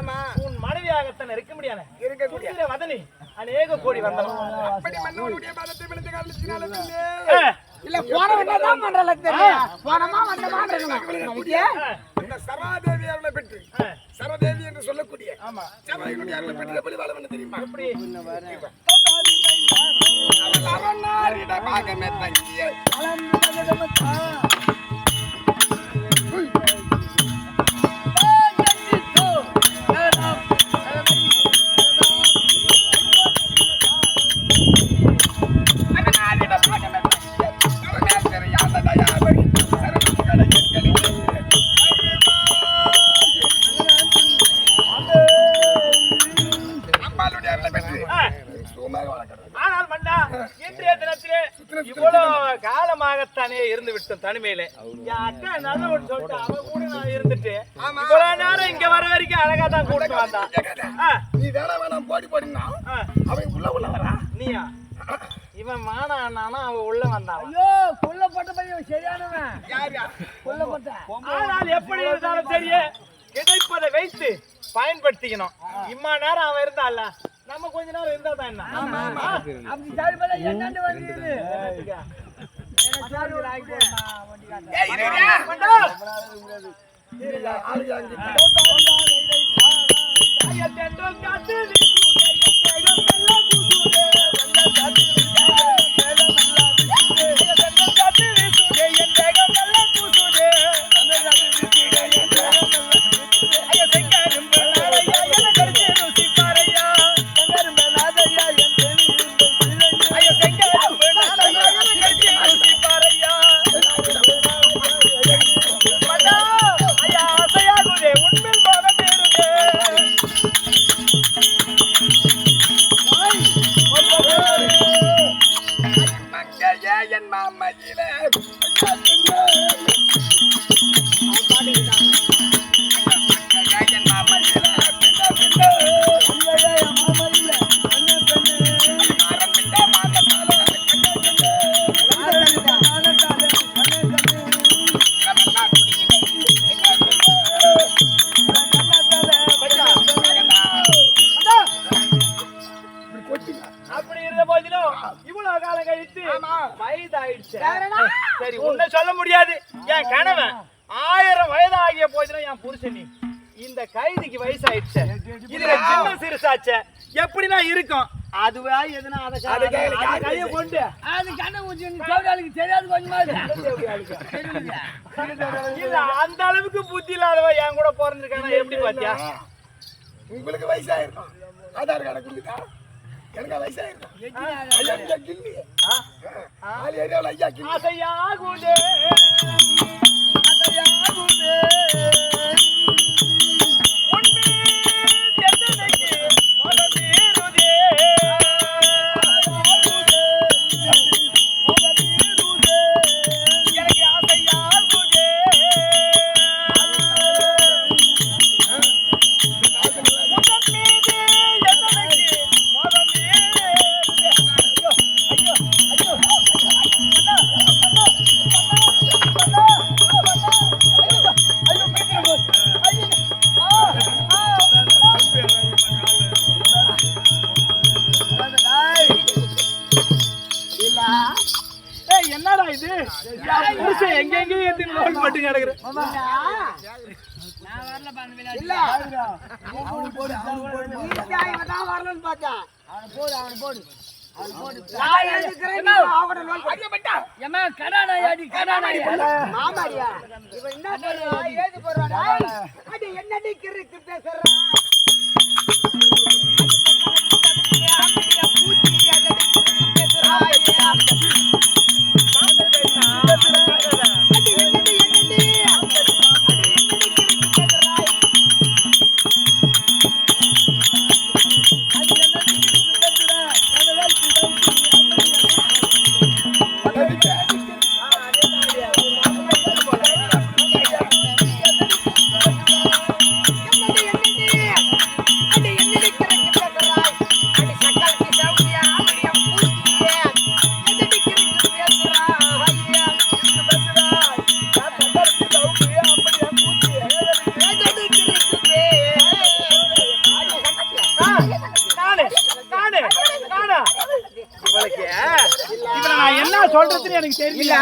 ஆமா. உன் மனைவியாகத்தான் இருக்க முடியாது. இருக்க முடியாது. சுந்தர வதனி அநேக கோடி வந்தவன். அப்படி மன்னவனுடைய பாதத்தை விழுந்து பின்னே. இல்ல பண்றல தெரியும்? போனமா சரதேவி அருளை பெற்று சரதேவி என்று சொல்லக்கூடிய ஆமா. சரவணனுடைய அருளை பெற்று எப்படி வாழ வேண்டும் தெரியுமா? எப்படி? அவள் அரணாரிட பாகமே தங்கிய ஆனால் மன்னா இன்றைய தினத்திலே இவ்வளவு காலமாகத்தானே இருந்து விட்டோம் தனிமையில. அக்கா நல்லவன் சொல்லிட்டு அவன் கூட நான் இருந்துட்டு. இவ்வளவு நேரம் இங்க வர வரைக்கும் அழகா தான் கூட்டு வந்தான் நீ வேணா வேணாம் போடி போடினா அவன் உள்ள உள்ள வரா. நீயா? இவன் மானா அண்ணானா அவன் உள்ள வந்தான் ஐயோ கொல்லப்பட்ட பையன் சரியானவன். யார் யார் கொல்லப்பட்ட. ஆனால் எப்படி இருந்தாலும் சரியே கிடைப்பதை வைத்து பயன்படுத்திக்கணும். இம்மா நேரம் அவன் இருந்தான்ல. நம்ம கொஞ்ச நேரம் இருந்தா தான் என்ன ஆ, அப்படி என் மாமையிலே அப்படி இருந்த போதிலும் இவ்வளவு காலம் கழித்து வயதாயிடுச்சு. சரி உன்னை சொல்ல முடியாது. என் கணவன் ஆயிரம் வயதாகிய போதிலும் என் புருஷன் நீ. இந்த கைதிக்கு வயசாயிடுச்சு. இதுல சின்ன சிறுசாச்ச. எப்படின்னா இருக்கும். அதுவா எதுனா அதை கையை கொண்டு. அது கண்ணை ஊற்றி சோடாளுக்கு தெரியாது கொஞ்சமாவது இல்ல அந்த அளவுக்கு புத்தி இல்லாதவ என் கூட பிறந்திருக்கானா? எப்படி பாத்தியா? உங்களுக்கு வயசாயிருக்கும். ஆதார் கார்டை கொடுத்தா எனக்கு வயசாயிருக்கும் ஐயா ஐயா கில்லி ஆள் ஏரியாவில் ஐயா ஆசையாகுதே ஆசையாகுதே என்னடா இது? எங்கெங்கேயும் ஏத்தி நோய் போட்டு கிடக்குற. இல்ல. அவனுக்கு போடு அவனுக்கு போடு. இவன் தான் வரலன்னு பார்த்தேன் அவனை போடு அவனை போடு. அவனை போடு. நான் எடுக்கிறேன் நீ அவனை சொல்றதுன்னு எனக்கு தெரியல